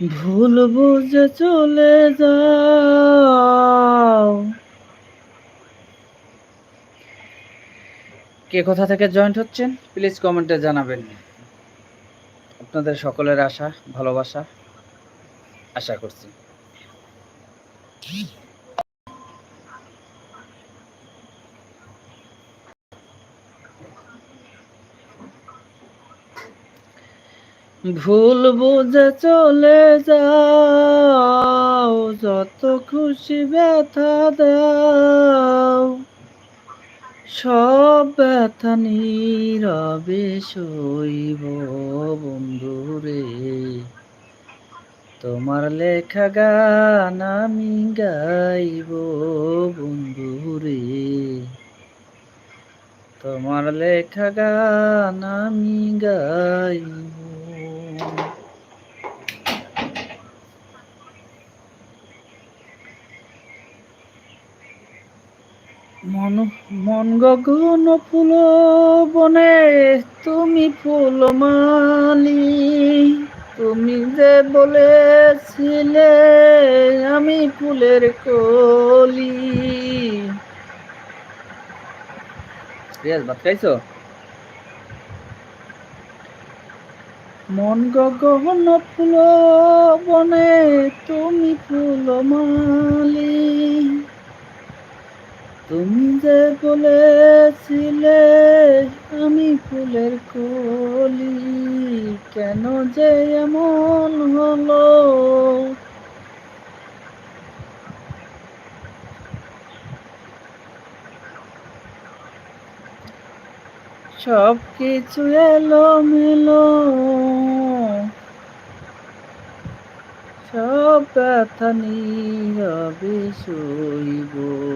ভুল বুঝে চলে যাও। কে কোথা থেকে জয়েন্ট হচ্ছেন? প্লিজ কমেন্টে জানাবেন। আপনাদের সকলের আশা, ভালোবাসা, আশা করছি। ভুল বুঝে চলে যাও, যত খুশি ব্যথা দাও। সব ব্যথা নীরবে সইব বন্ধুরে, তোমার লেখা গান আমি গাইব বন্ধুরে, তোমার লেখা গান আমি গাইব মন মন গগন ফুল বনে তুমি ফুল মালি। তুমি যে বলেছিলে আমি ফুলের কলি। রিয়াজ ভাত খাইছো? মন গগন ফুল বনে তুমি ফুল মালি। তুমি যে বলেছিলে আমি ফুলের কলি, কেন যে এমন হলো? সব কিছু এলো মেলো সব ব্যথা সইব। বন্ধুরে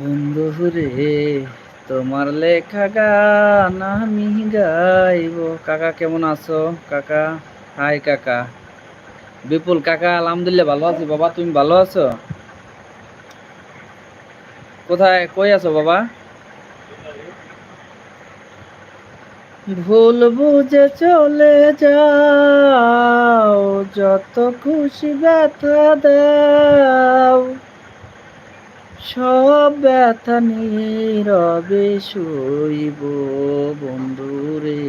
বন্ধু রে, তোমার লেখা গান আমি গাইব। কাকা, কেমন আছো? কাকা? হাই, কাকা। বিপুল কাকা, আলহামদুলিল্লাহ ভালো আছি। বাবা, তুমি ভালো আছো? কোথায়, কই আছো বাবা? ভুল বুঝে চলে যাও, যত খুশি ব্যথা দাও। সব ব্যথা নীরবে শৈব বন্ধুরে।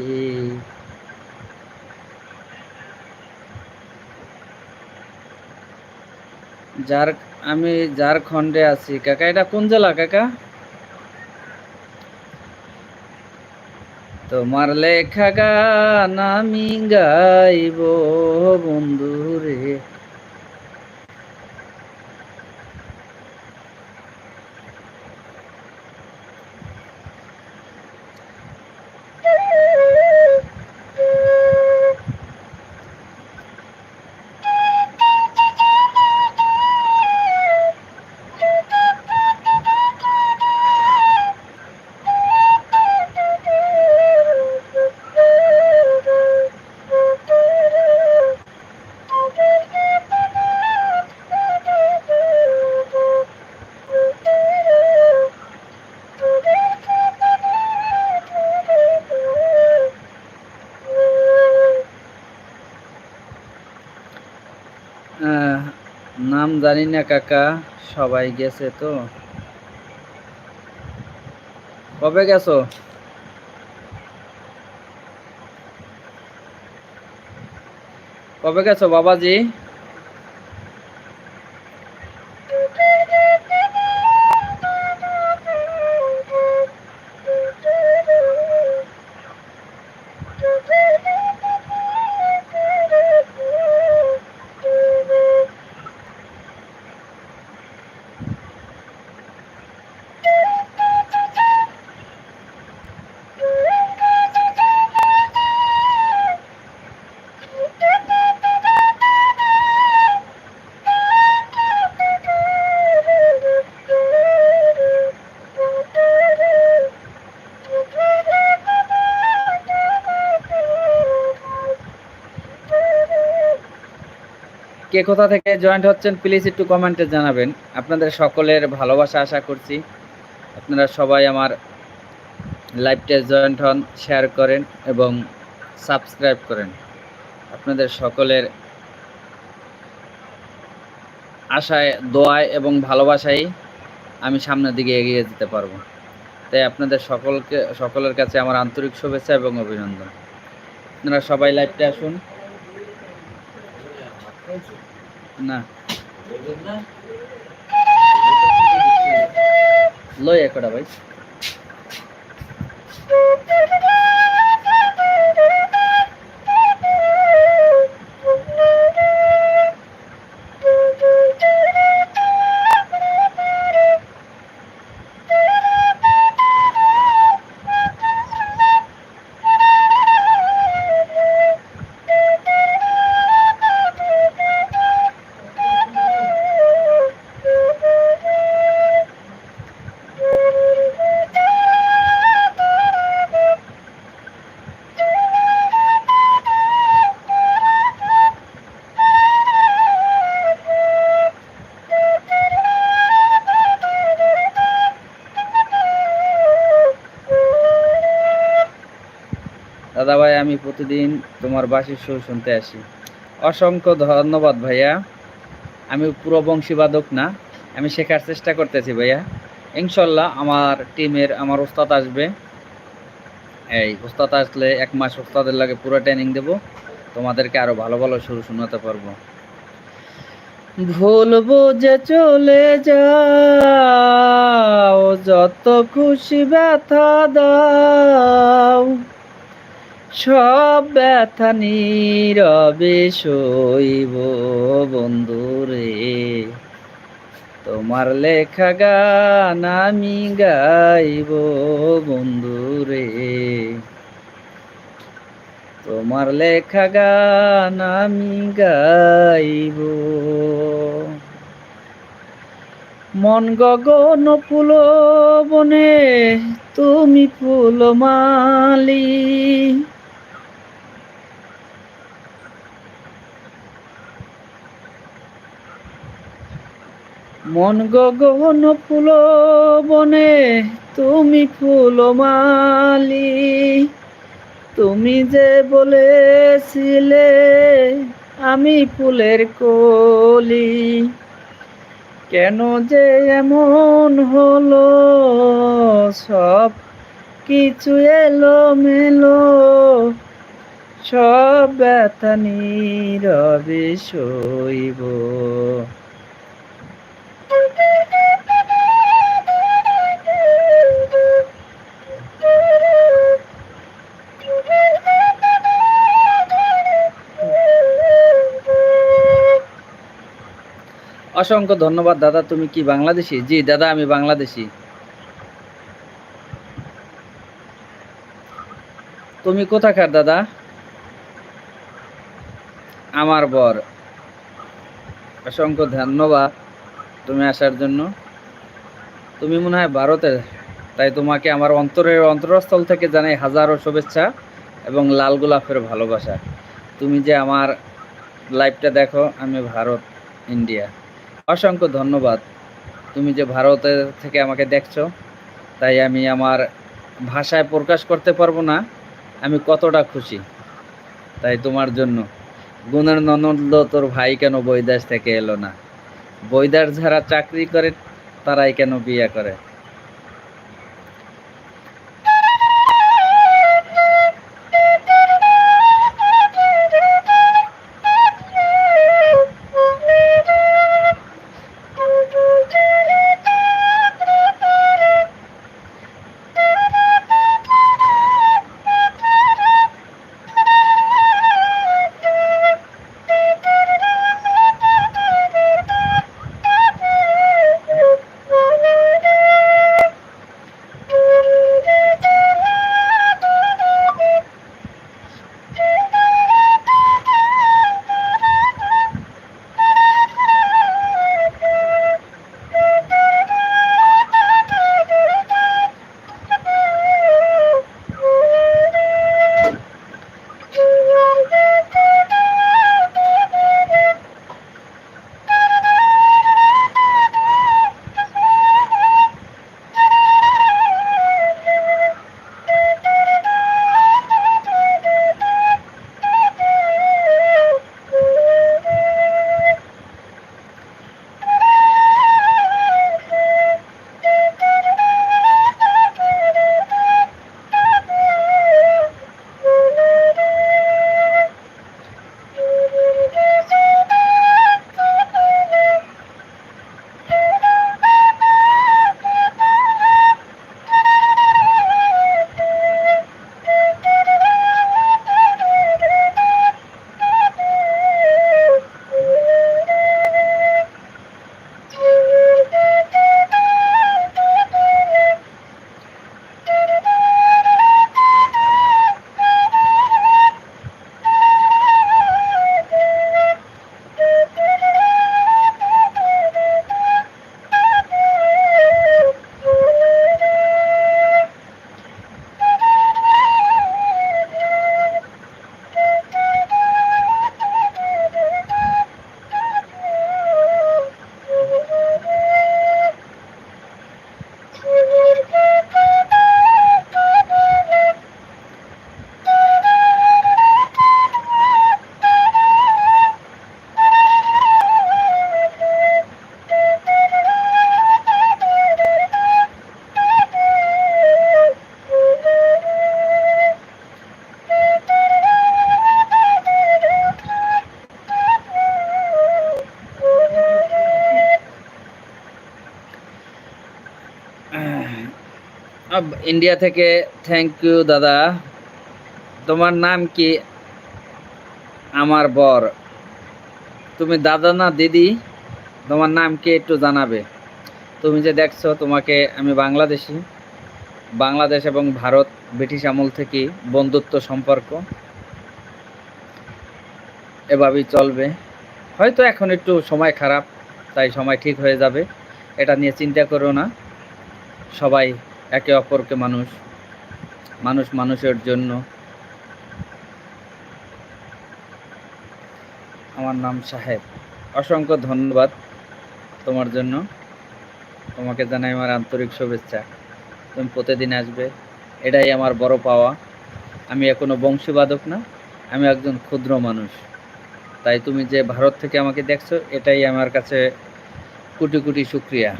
যার, আমি যার খণ্ডে আছি। কাকা, এটা কোন জেলা কাকা? তোমার লেখা গান আমি গাইব বন্ধুরে। নাম জানি না কাকা সবাই গেছে তো। কবে গেছো? কবে গেছো বাবাজি? কে কোথা থেকে জয়েন্ট হচ্ছেন প্লিজ একটু কমেন্টে জানাবেন। আপনাদের সকলের ভালোবাসা আশা করছি। আপনারা সবাই আমার লাইভটা জয়েন্ট হন শেয়ার করেন এবং সাবস্ক্রাইব করেন। আপনাদের সকলের আশায়, দোয়ায় এবং ভালোবাসায় আমি সামনের দিকে এগিয়ে যেতে পারব। তাই আপনাদের সকলকে, সকলের কাছে আমার আন্তরিক শুভেচ্ছা এবং অভিনন্দন। আপনারা সবাই লাইভটা আসুন। না। লয় একটা ভাই। দাদা ভাই আমি প্রতিদিন তোমার বাসির সুর শুনতে আসি। অসংখ্য ধন্যবাদ ভাইয়া। আমি পুরো বংশীবাদক না, আমি শেখার চেষ্টা করতেছি ভাইয়া। ইনশাল্লাহ আমার টিমের, আমার ওস্তাদ আসবে। এই ওস্তাদ আসলে এক মাস ওস্তাদের লাগে পুরো ট্রেনিং দেব। তোমাদেরকে আরও ভালো ভালো সুর শোনাতে পারব। ভুলবো যে চলে যাও, যত খুশি ব্যথা দাও। সব ব্যথা নীরবে সইব বন্ধুরে তোমার লেখা গান আমি গাইব বন্ধুরে তোমার লেখা গান আমি গাইব। মন গগন ফুল বনে তুমি ফুল মালি। মন গগন ফুল বনে, তুমি ফুল মালি। তুমি যে বলেছিলে আমি ফুলের কলি। কেন যে এমন হলো, সব কিছু এলো মেলো সব ব্যথা নীরবে সইব। অসংখ্য ধন্যবাদ, দাদা, তুমি কি বাংলাদেশি? জি, দাদা, আমি বাংলাদেশি। তুমি কোথাকার, দাদা? আমার বর। অসংখ্য ধন্যবাদ তুমি আসার জন্য। তুমি মনে হয় ভারতের, তাই তোমাকে আমার অন্তরের অন্তরস্থল থেকে জানাই হাজারো শুভেচ্ছা এবং লাল গোলাপের ভালোবাসা। তুমি যে আমার লাইভটা দেখো, আমি ভারত, ইন্ডিয়া। অসংখ্য ধন্যবাদ। তুমি যে ভারতের থেকে আমাকে দেখছ, তাই আমি আমার ভাষায় প্রকাশ করতে পারব না। আমি কতটা খুশি, তাই তোমার জন্য। গুণের ননন্দ তোর ভাই কেন বৈদাস থেকে এলো না? বৈদাস যারা চাকরি করে, তারাই কেন বিয়ে করে? ইন্ডিয়া থেকে থ্যাংক ইউ দাদা। তোমার নাম কি? আমার বর। তুমি দাদা না দিদি? তোমার নাম কি একটু জানাবে? তুমি যে দেখছ, তোমাকে আমি বাংলাদেশি। বাংলাদেশ এবং ভারত, ব্রিটিশ আমল থেকে বন্ধুত্ব সম্পর্ক। এভাবেই চলবে। হয়তো এখন একটু সময় খারাপ, তাই সময় ঠিক হয়ে যাবে। এটা নিয়ে চিন্তা করো না। সবাই একে অপরকে মানুষ মানুষ মানুষের জন্য। আমার নাম সাহেব। অসংখ্য ধন্যবাদ তোমার জন্য। তোমাকে জানাই আমার আন্তরিক শুভেচ্ছা। তুমি প্রতিদিন আসবে। এটাই আমার বড় পাওয়া। আমি এখনও বংশীবাদক না, আমি একজন ক্ষুদ্র মানুষ। তাই তুমি যে ভারত থেকে আমাকে দেখছ, এটাই আমার কাছে কোটি কোটি শুক্রিয়া।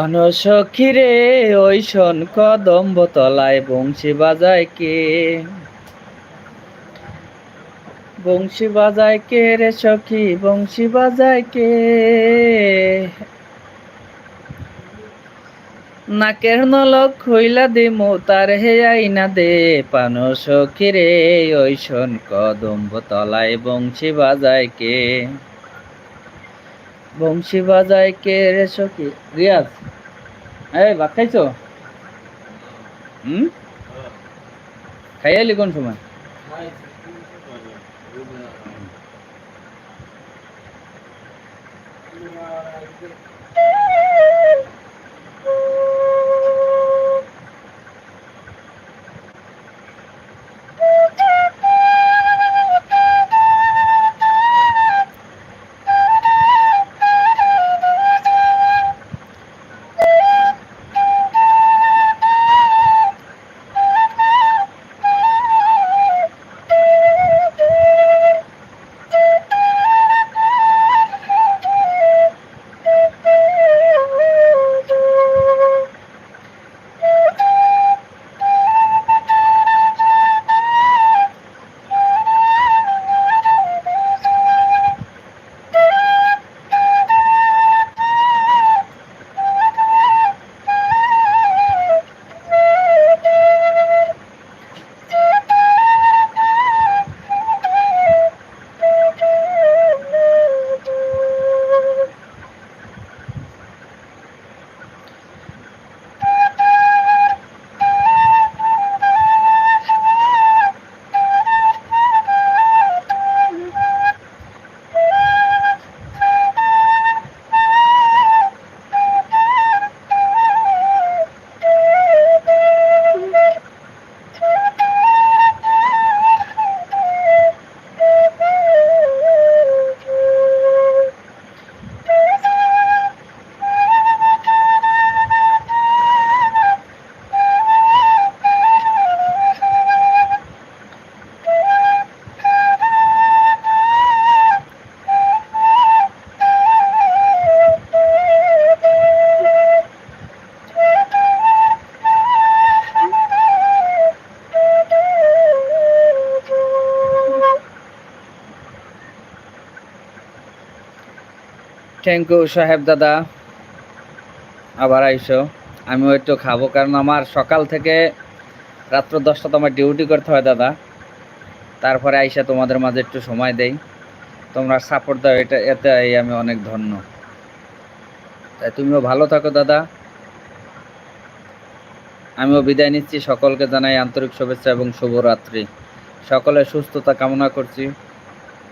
অনসখী রে, ওই শোন কদম্ব তলায় বংশী বাজায় কে? বংশী বাজায় কে রে সখী, বংশী বাজায় কে? নাকের নলক হইলা দিমু, তার হে আইনা দে। পান সখী রে, ওই শোন কদম্ব তলায় বংশী বাজায় কে? বংশী বাজায় কে রে সখী? রিয়াজ। এই ভাত খাইছো? হুম? খাইয়ালি কোন সময়? থ্যাংক ইউ সাহেব দাদা। আবার আইসো। আমিও একটু খাব, কারণ আমার সকাল থেকে রাত্র দশটা তো আমার ডিউটি করতে হয় দাদা। তারপরে আইসা তোমাদের মাঝে একটু সময় দেই। তোমরা সাপোর্ট দাও, এটা, এতে আমি অনেক ধন্য। তাই তুমিও ভালো থাকো দাদা। আমিও বিদায় নিচ্ছি। সকলকে জানাই আন্তরিক শুভেচ্ছা এবং শুভরাত্রি। সকলে সুস্থতা কামনা করছি।